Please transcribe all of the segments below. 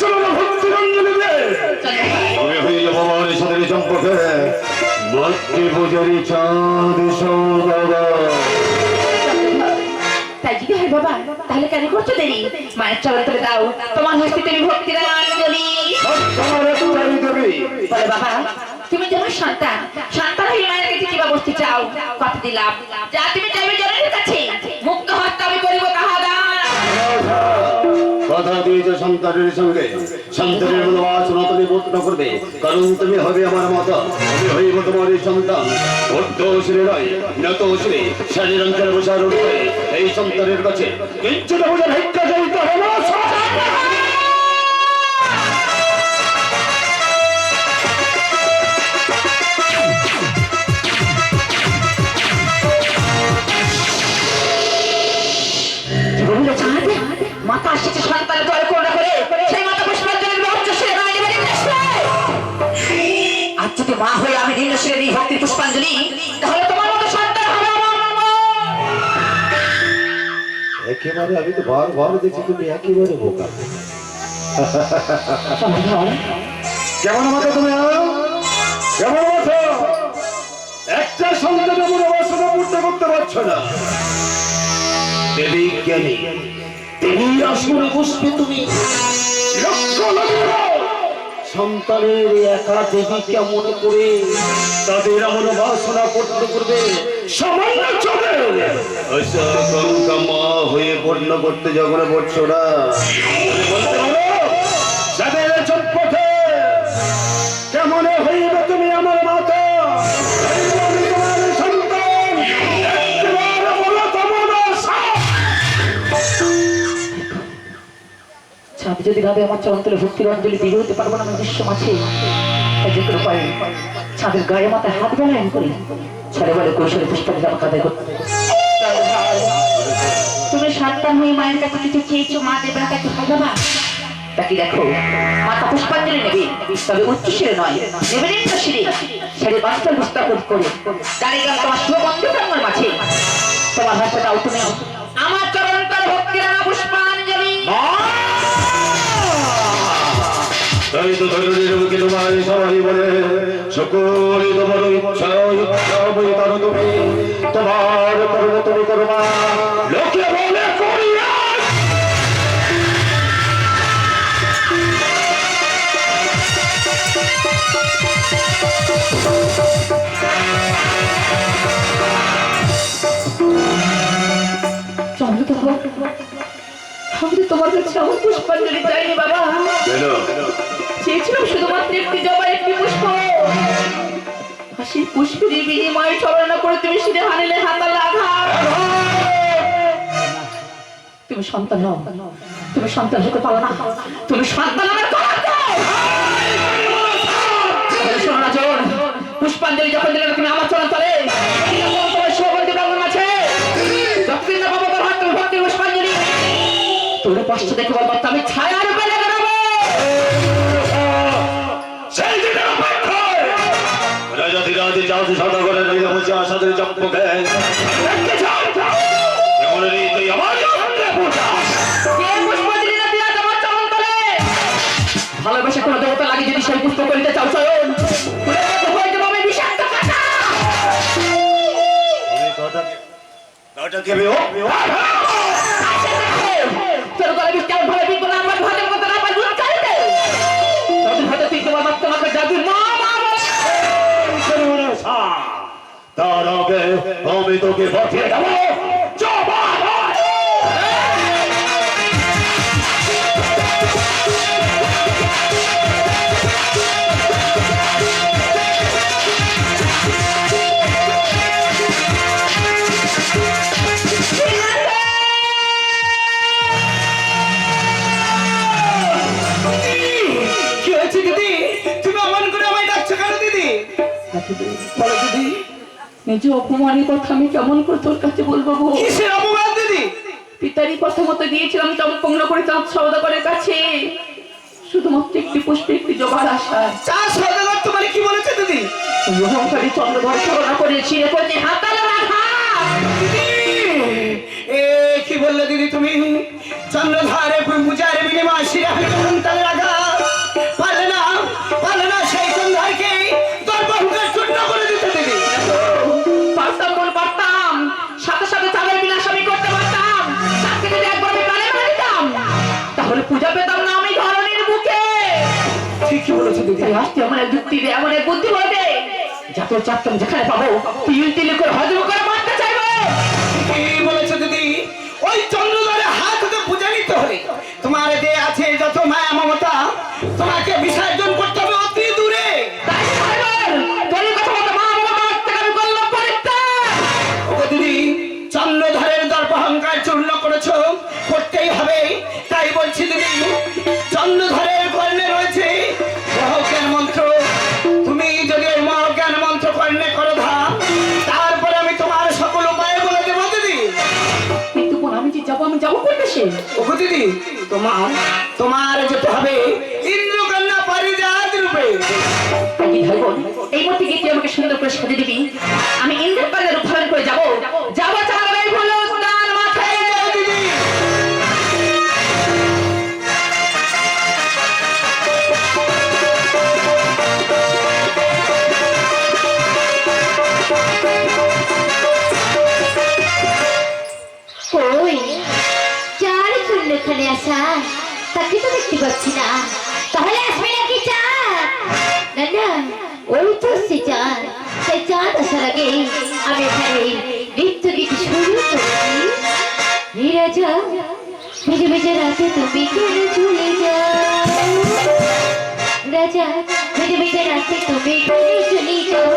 চরণ ভক্তি পুজোরি চাঁদ তাই যদি হয় বাবা তাহলে কেন করছ দেরি? মায়ের চরণ তুলে দাও। তোমার হস্তে তুমি একটাই দেবী বলে বাবা তুমি তোমার সন্তান সন্তান হয়ে মায়ের কাছে কিবা বসতে চাও কথা দিলাম। যা তুমি চাইবে জনের কাছে। মুক্ত হত্যা আমি করিব তাহা দান কথা দিয়েছে সন্তানের সঙ্গে। সন্তানের মনোবাসনা তুমি পূর্ণ করবে। কারণ তুমি হবে আমার মত। আমি হইব তোমার এই সন্তান নয়, নত শিরে শারীর অঞ্চলে বসার এই সন্তানের কাছে কিঞ্চিত বোঝার জড়িত মাতা আসছে সন্তানের দল করুণা করে। সেই মাতা পুষ্পাঞ্জলির মঞ্চ সে যদি মা হয়ে আমি শিরে দিই ভক্তির পুষ্পাঞ্জলি তাহলে তোমার মতো সন্তান হবে একেবারে আমি তো বারবার দেখছি তুমি একেবারে বোকা। কেমন মাথা তুমি? কেমন মাথা একটা সন্তানের মনোবাসনা পূর্ণ করতে পারছ না। দেবী জ্ঞানী। দেবী আসলে বুঝবে তুমি। সন্তানের একা দেবী কেমন করে তাদের মনোবাসনা পূর্ণ করবে, সামান্য চলে। মা হয়ে পূর্ণ করতে যখন পড়ছো না ছাদ যদি ভাবে আমার চরন্তলে ভক্তির অঞ্জলি দিয়ে হতে পারব না, আমি বিশ্ব ছাদের গায়ে মাথায় হাত বেলায়ন করি। ছেড়ে বলে কৌশলে পুষ্পাকে জামা কাদায় করতে তুমি সন্তান হয়ে মায়ের কাছে কিছু চেয়েছো, মা দেবে না? ভাগাবা তাকে দেখো মাতা পুষ্পাঞ্জলি নেবে। তবে উচ্চ নয়, নেবে শিরে। ছেড়ে বাস্তব বুঝতে করে। দাঁড়িয়ে গেল তোমার শুভবন্ধু জন্মের মাঝে। তোমার ভাষা দাও তুমি তাই তো ধরনের বুকে তোমার সবাই বলে সকল তোমার ইচ্ছা ইচ্ছা বই করো তুমি। তোমার কর্ম তুমি করো মা। লোকে বলে করিয়া চন্দ্র তোমার কাছে আমার পুষ্পাঞ্জলি চাইনি বাবা। চেয়েছিলাম শুধুমাত্র একটি জবা একটি পুষ্প। হাসির পুষ্পের বিনিময়ে ছলনা করে তুমি সিনে হানিলে হাতাল আঘাত। তুমি সন্তান নও। তুমি সন্তান হতে পারো না। তুমি সন্তান আমার পুষ্পাঞ্জলি যখন দিলে তুমি আমার চরণ তলে। তোর হাত তুমি ভক্তির পুষ্পাঞ্জলি। পাশে দেখে বলব আমি ছায়া পুষ্পাঞ্জলি না দিয়া তোমার চরণ তলে? ভালোবেসে কোনো দেবতা লাগে যদি সেই পুষ্প করিতে চাও চয়ন বিষাক্ত তার আগে আমি তোকে পাঠিয়ে দেবো। নিজে অপমানের কথা আমি কেমন করে তোর কাছে বলব গো? কিসের অপমান দিদি পিতারই কথা মতো গিয়েছিলাম চমকপঙ্গল করে চাঁদ সওদাগরের কাছে। শুধুমাত্র একটি পুষ্পে একটি জোগাড় আশা চাঁদ সওদাগর তোমার কি বলেছে দিদি? অহংকারী চন্দ্রগড় ধারণা করেছি এরপর যে রাখা এ কি বললে দিদি তুমি? চন্দ্রধারে পূজার বিনিময় শিরা আসতে এমন এক যুক্তি বুদ্ধি যত চাপতাম যেখানে পাবো, তুই তিল করে হজম করে মারতে চাইব। কি বলেছ দিদি? দিদি তোমার তোমার যেতে হবে ইন্দ্রকন্যা পারিজাত রূপে এই মুহূর্তে গিয়ে আমাকে সুন্দর করে সাজিয়ে দিবি। আমি শূন্য আসা? তাকে তো দেখতে পাচ্ছি না। তাহলে আসবে নাকি চাঁদ না না, ওই তো সে চাঁদ সেই চাঁদ আসার আগে আমি এখানে নৃত্য গীত শুরু করেছি হে রাজা ভেজে ভেজে রাতে তুমি কেন চলে যাও? রাজা ভেজে ভেজে রাতে তুমি কেন চলে যাও?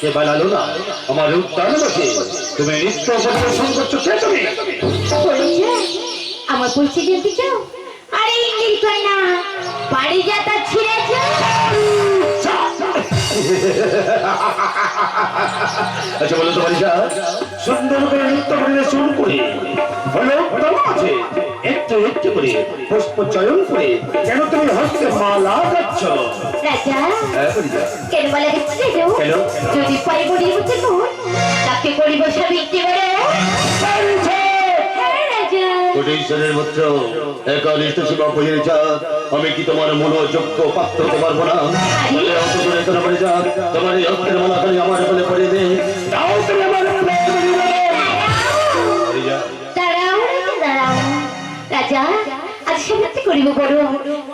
কে বানালো না আমার উত্তাল বসে তুমি নৃত্য পরিবেশন করছ কে তুমি আমার পরিচয় চাও আরে ইংলিশ বাড়ি যাতা ছিঁড়েছে। আচ্ছা বলো তো বালিকা। সুন্দর করে নৃত্য পরিবেশন করে। হলো আছে একটু একটু করে পুষ্প চয়ন করে কেন তুমি হস্তে মালা যাচ্ছ রাজা হ্যাঁ কেন মালা দিচ্ছি কেন? যদি পাই বলি হচ্ছে তাকে করিব সব রাজা কোটেশ্বরের পুত্র একনিষ্ঠ সেবা পরিচা আমি কি তোমার মনোযোগ্য পাত্র হতে পারব না বলে অত করে তোরা বলে যা তোমার এই অস্ত্রের মালাখানি আমার বলে পড়ে দে। দাও তুমি আমার বলে যা। দাঁড়াও রাজা, আজ করিব বড়।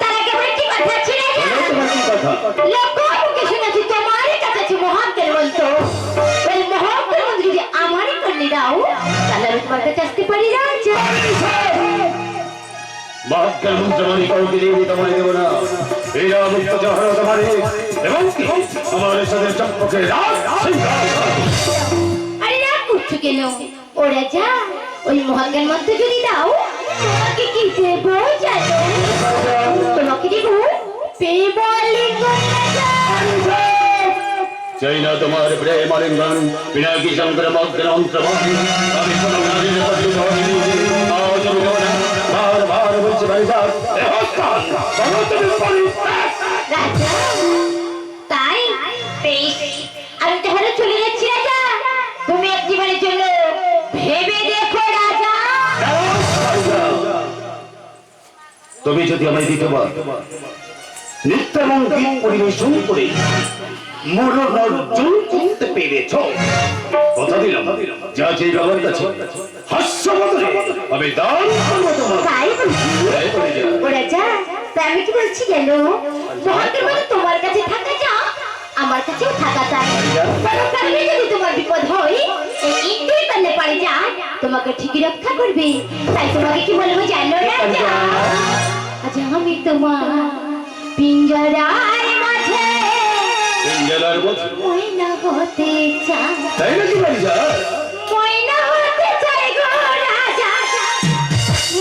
তার আগে আমার কি কথা ছিল বলো তোমার কি কথা? লোককে শুনেছি তোমারই আছে ওই মন্ত্র আমারই করলে দাও। কাছে আসতে পারি রাজা মহাজ্ঞান মন্ত্র মানি কাউকে দিয়ে তোমার দেব না? এই মুক্ত জহর তোমারে এবং আমার সাথে চম্পকে রাজ আরে রাগ করছ কেন ও রাজা ওই মহাজ্ঞান মন্ত্র যদি দাও, তোমাকে কি দেব জানো? তোমাকে দেব? পেবলিঙ্গ চাই না তোমার প্রেম আলিঙ্গন বিনাকি শঙ্কর মগ্ন অন্তর্মন আমি বার বার বলছি ভাই তুমি তাই? আমি তাহলে চলে যাচ্ছি রাজা। তুমি একটিবারের জন্য ভেবে দেখো রাজা। তুমি যদি আমায় দ্বিতীয়বার নৃত্য এবং গীত পরিবেশন করে মনোরঞ্জন করতে পেরেছ। কথা দিলাম। যা যে বাবার কাছে হাস্যবদলে আমি দান করব তোমার তাই বলছি এই যা। তাই আমি কি বলছি জানো মহাদেব বলে তোমার কাছে থাকা যা আমার কাছেও থাকা চাই কোনো কারণে যদি তোমার বিপদ হয় এই ইন্দ্রই পারলে পারে যা তোমাকে ঠিকই রক্ষা করবে। তাই তোমাকে কি বলব জানো রাজা? আজ আমি তোমার পিঞ্জরার মাঝে জেলার বলছি ময়না হতে চাই তাই নাকি ভাই যা ময়না হতে চাই গো রাজা।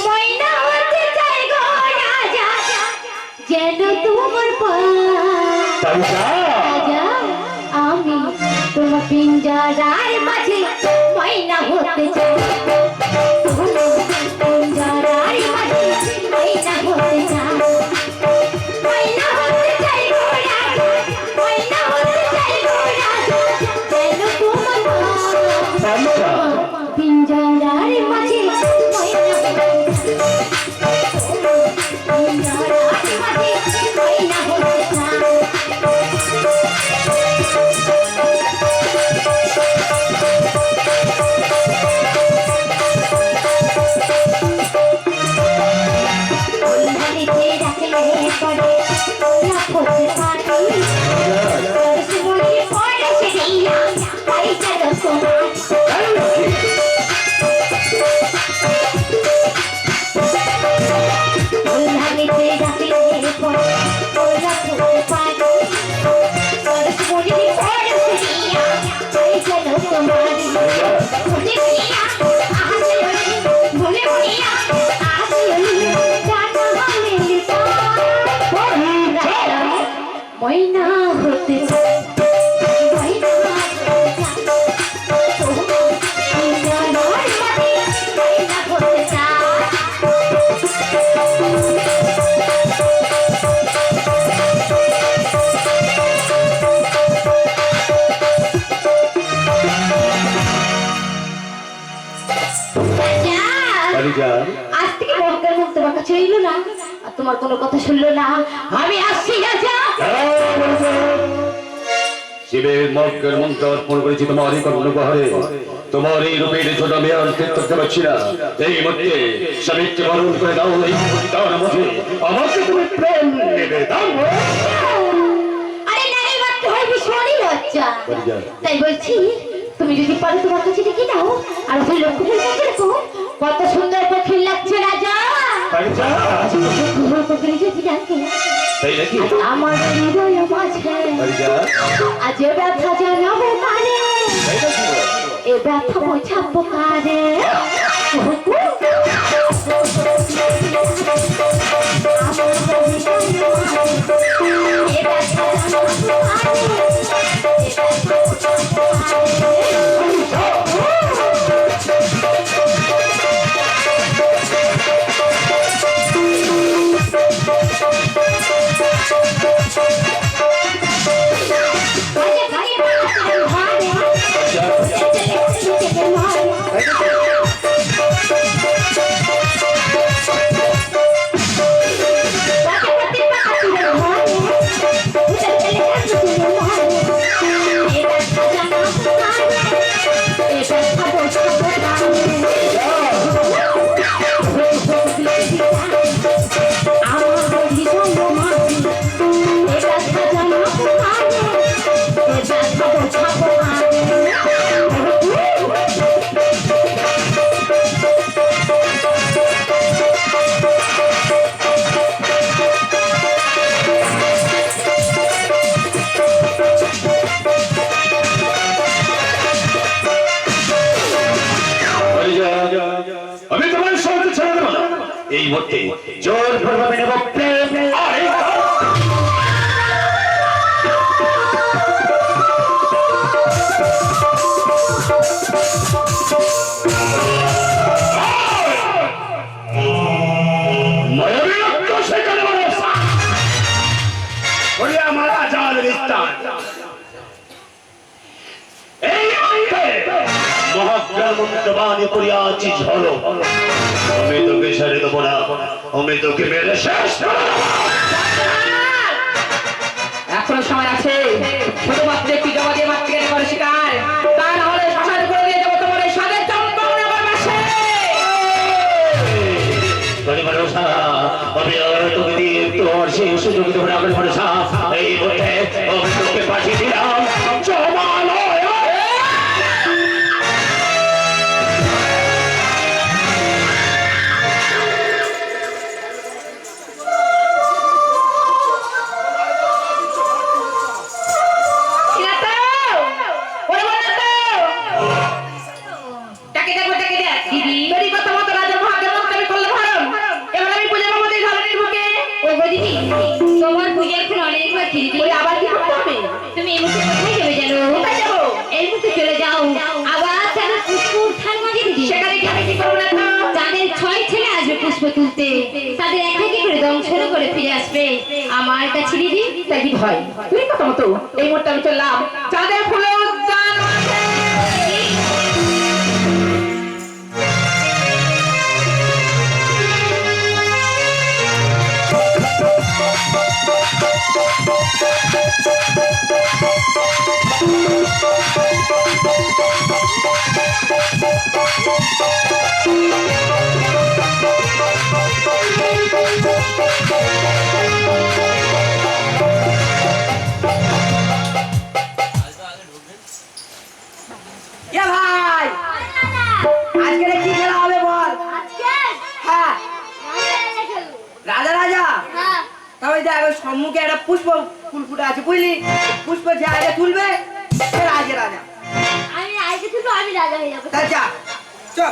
ময়না হতে চাই গো রাজা। যেন তোমার পা রাজা আমি তোমার পিঞ্জারার মাঝে ময়না হতে চাই। তাই আজ থেকে মহকের মুখ তোমার কাছে রইল না। আর তোমার কোনো কথা শুনলো না। আমি আসছি রাজা শিবের মগ্গের মন্ত্র অর্পণ করেছি তোমার তোমার এই রূপের ছোট মেয়ে অস্তিত্ব করতে পারছি না। এই মধ্যে স্বামীকে বরণ করে দাও এই তার মধ্যে। আমাকে তুমি প্রেম নেবে দাও। আরে নারী মাত্র হয় ভীষণই লজ্জা। লজ্জা। তাই বলছি তুমি যদি পারো তোমার কাছে ডেকে নাও। আর ওই কাছে রাখো কত সুন্দর পক্ষীর লাগছে রাজা। যদি আমার হৃদয় মাঝে। আজ ব্যথা জানাব কানে এ ব্যথা বোঝাবো কানে এ ব্যথা মুহূর্তে জোর প্রভাবে নেব প্রেম আরে মহাগ্রামন্তবাণী করিয়াছি ঝড় আমি তোকে ছেড়ে দেবো না। আমি তোকে মেরে শেষ। এখনও সময় আছে। শুধুমাত্র একটি জমা দিয়ে মাতৃ জ্ঞান করে শিকার। তা না হলে শ্মশান করে দিয়ে দেবো তোমার এই স্বাদের চম্পকনগর বাসে বলি আমি আর তোকে দিয়ে তোর সেই সুযোগ দেবো না, আমি ভরসা। এই মুহূর্তে আমি তোকে পাঠিয়ে দিলাম। একে করে ফিরে আসবে আমার কাছে দিদি তাই ভয়? তুই কথা মতো এই মুহূর্তে আমি চললাম চাঁদের ফুলে উদ্যান মাঝে। এ হ্যাঁ। রাজা রাজা? তবে দেখ ওই সম্মুখে একটা পুষ্প ফুল ফুটে আছে বুঝলি? পুষ্প যে আগে তুলবে সে রাজা রাজা। আমি আজকে শুধু আমি রাজা হয়ে যাব। যা চল।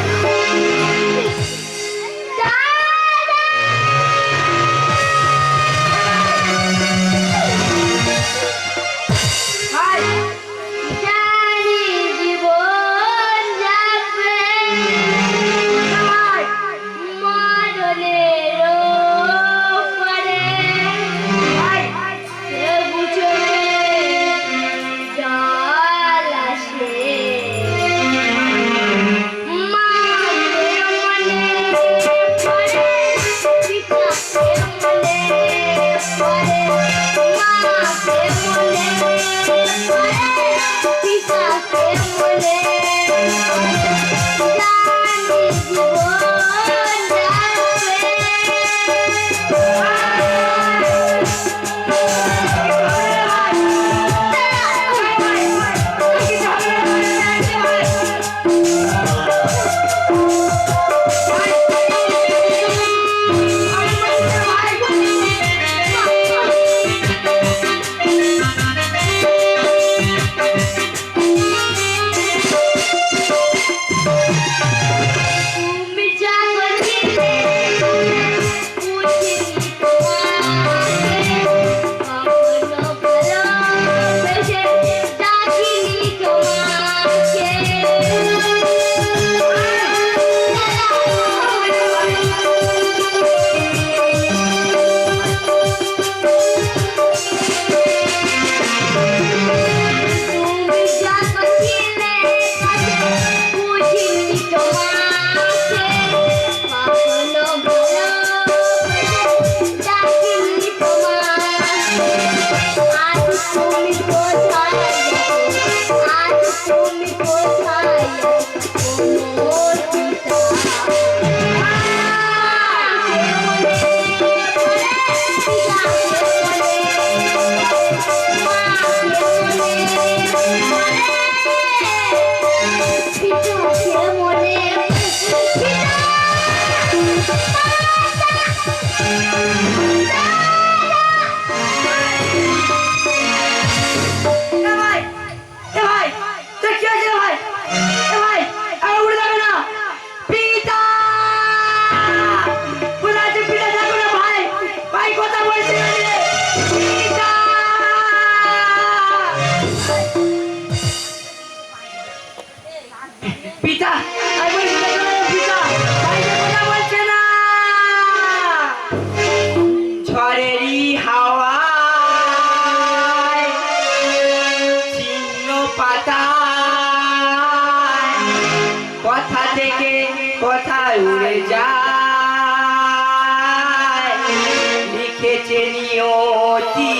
লিখেছে নিয়তি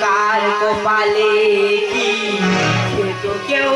কার কপালে কি? সে তো কেউ